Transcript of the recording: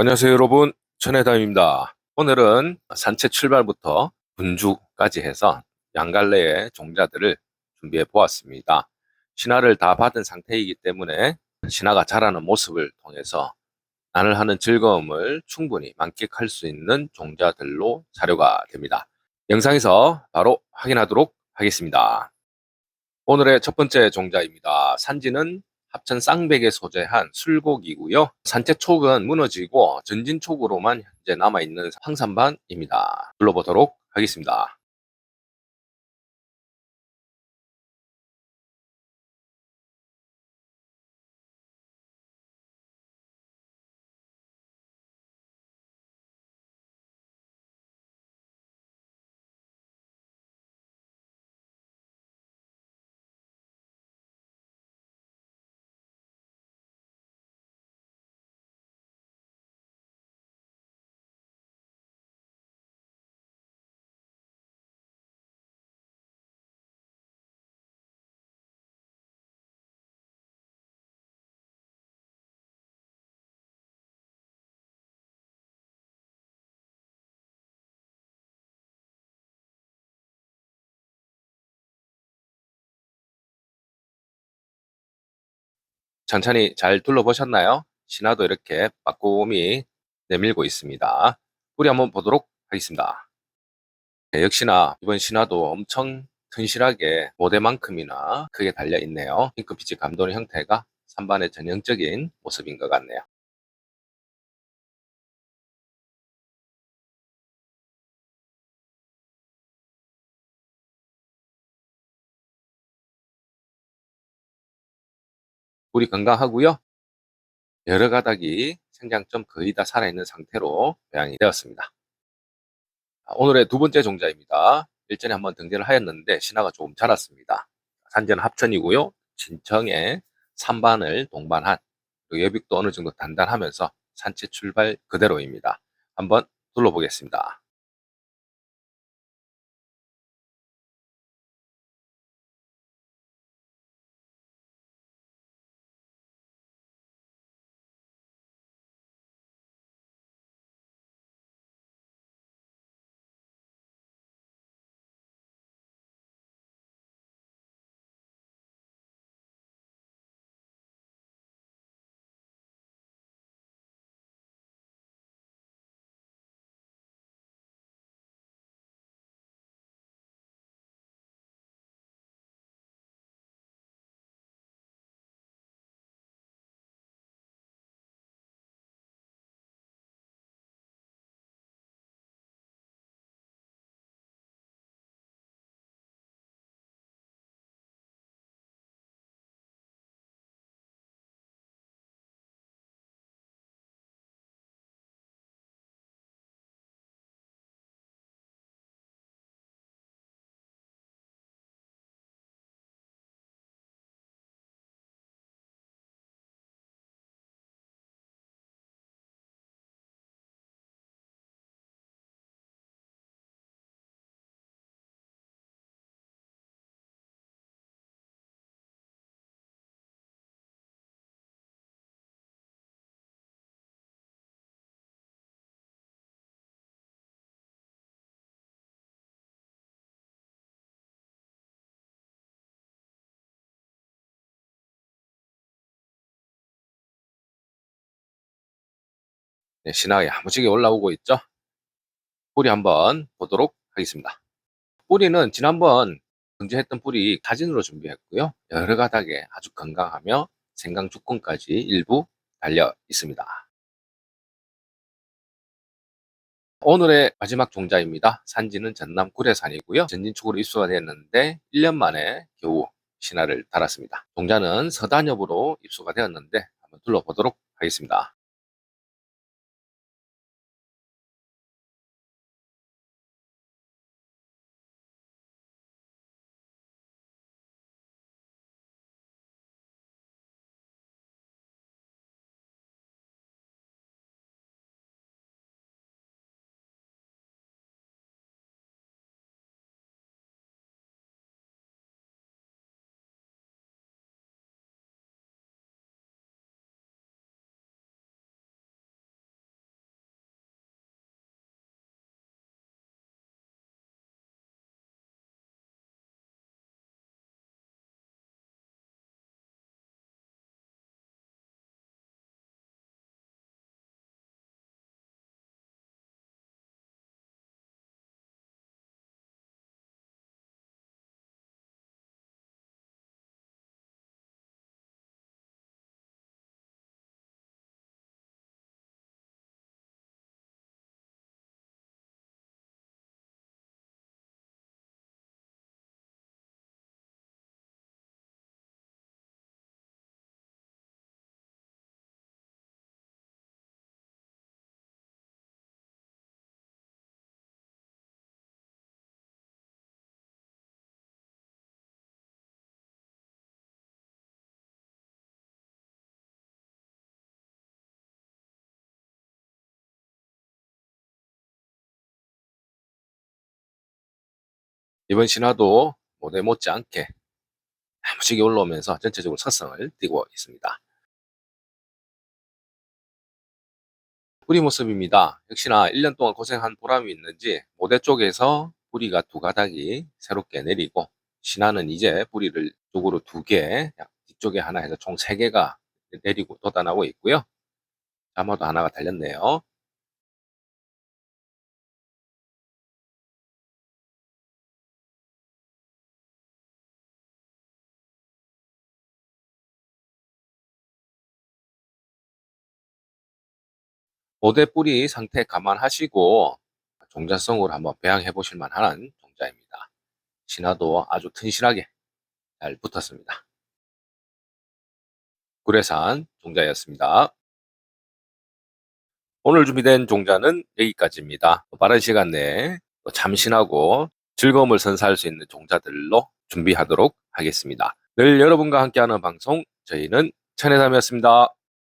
안녕하세요 여러분. 천혜담입니다. 오늘은 산책 출발부터 분주까지 해서 양갈래의 종자들을 준비해 보았습니다. 신화를 다 받은 상태이기 때문에 신화가 자라는 모습을 통해서 난을 하는 즐거움을 충분히 만끽할 수 있는 종자들로 사료가 됩니다. 영상에서 바로 확인하도록 하겠습니다. 오늘의 첫 번째 종자입니다. 산지는 합천 쌍백에 소재한 술곡이고요. 산채촉은 무너지고 전진촉으로만 현재 남아있는 황산반입니다. 불러보도록 하겠습니다. 천천히 잘 둘러보셨나요? 신화도 이렇게 빠꼼히 내밀고 있습니다. 뿌리 한번 보도록 하겠습니다. 네, 역시나 이번 신화도 엄청 튼실하게 모대만큼이나 크게 달려 있네요. 핑크빛이 감도는 형태가 산반의 전형적인 모습인 것 같네요. 뿌리 건강하고요. 여러 가닥이 생장점 거의 다 살아있는 상태로 배양이 되었습니다. 오늘의 두 번째 종자입니다. 일전에 한번 등재를 하였는데 신화가 조금 자랐습니다. 산지는 합천이고요. 진청에 산반을 동반한 여빅도 어느 정도 단단하면서 산채 출발 그대로입니다. 한번 둘러보겠습니다. 신화가 야무지게 올라오고 있죠. 뿌리 한번 보도록 하겠습니다. 뿌리는 지난번 등재했던 뿌리 사진으로 준비했고요. 여러 가닥에 아주 건강하며 생강 주권까지 일부 달려 있습니다. 오늘의 마지막 종자입니다. 산지는 전남 구례산이고요. 전진축으로 입수가 되었는데 1년 만에 겨우 신화를 달았습니다. 종자는 서단엽으로 입수가 되었는데 한번 둘러보도록 하겠습니다. 이번 신화도 모델 못지않게 야무지게 올라오면서 전체적으로 서성을 띠고 있습니다. 뿌리 모습입니다. 역시나 1년 동안 고생한 보람이 있는지 모대 쪽에서 뿌리가 두 가닥이 새롭게 내리고 신화는 이제 뿌리를 쪽으로 두 개, 뒤쪽에 하나 해서 총 세 개가 내리고 돋아나고 있고요. 아마도 하나가 달렸네요. 모대 뿌리 상태 감안하시고 종자성으로 한번 배양해 보실 만한 종자입니다. 신화도 아주 튼실하게 잘 붙었습니다. 구례산 종자였습니다. 오늘 준비된 종자는 여기까지입니다. 빠른 시간 내에 또 참신하고 즐거움을 선사할 수 있는 종자들로 준비하도록 하겠습니다. 늘 여러분과 함께하는 방송 저희는 천혜담이었습니다.